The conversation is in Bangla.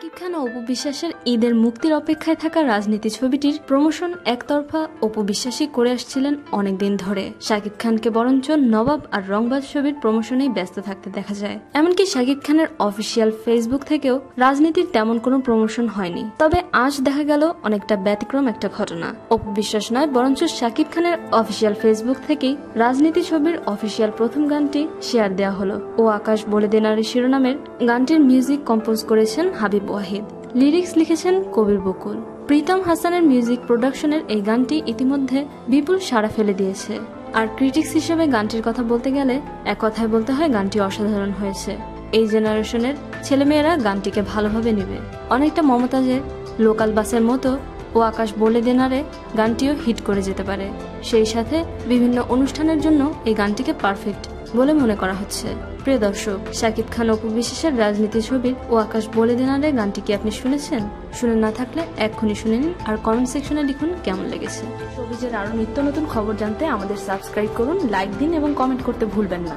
শাকিব খান ও অপু বিশ্বাসের ঈদের মুক্তির অপেক্ষায় থাকা রাজনীতি ছবিটির প্রমোশন একতরফা অপু বিশ্বাসী করে আসছিলেন অনেকদিন ধরে। শাকিব খানকে বরঞ্চ নবাব আর রংবাজ ছবির প্রমোশনেই ব্যস্ত থাকতে দেখা যায়। এমনকি শাকিব খানের অফিসিয়াল ফেসবুক থেকেও রাজনীতির তেমন কোনো প্রমোশন হয়নি। তবে আজ দেখা গেল অনেকটা ব্যতিক্রম একটা ঘটনা। অপু বিশ্বাস নয়, বরঞ্চ শাকিব খানের অফিসিয়াল ফেসবুক থেকেই রাজনীতি ছবির অফিসিয়াল প্রথম গানটি শেয়ার দেওয়া হলো। ও আকাশ বলে দেনারি শিরোনামের গানটির মিউজিক কম্পোজ করেছেন হাবিব ওয়াহিদ। লিরিক্স লিখেছেন কবির বকুল। প্রীতম হাসানের মিউজিক প্রোডাকশনের এই গানটি ইতিমধ্যে বিপুল সাড়া ফেলে দিয়েছে। আর ক্রিটিক্স হিসেবে গানটির কথা বলতে গেলে এক কথায় বলতে হয় গানটি অসাধারণ হয়েছে। এই জেনারেশনের ছেলেমেয়েরা গানটিকে ভালোভাবে নেবে। অনেকটা মমতাজের লোকাল বাসের মতো ও আকাশ বলে দেনারে গানটিও হিট করে যেতে পারে। সেই সাথে বিভিন্ন অনুষ্ঠানের জন্য এই গানটিকে পারফেক্ট বলে মনে করা হচ্ছে। প্রিয় দর্শক, শাকিব খান অপু বিশেষের রাজনীতি ছবির ও আকাশ বলে দেনারে গানটি কি আপনি শুনেছেন? শুনে না থাকলে এক্ষুনি শুনে নিন আর কমেন্ট সেকশনে লিখুন কেমন লেগেছে। ছবিজের আরও নিত্য নতুন খবর জানতে আমাদের সাবস্ক্রাইব করুন লাইক দিন এবং কমেন্ট করতে ভুলবেন না।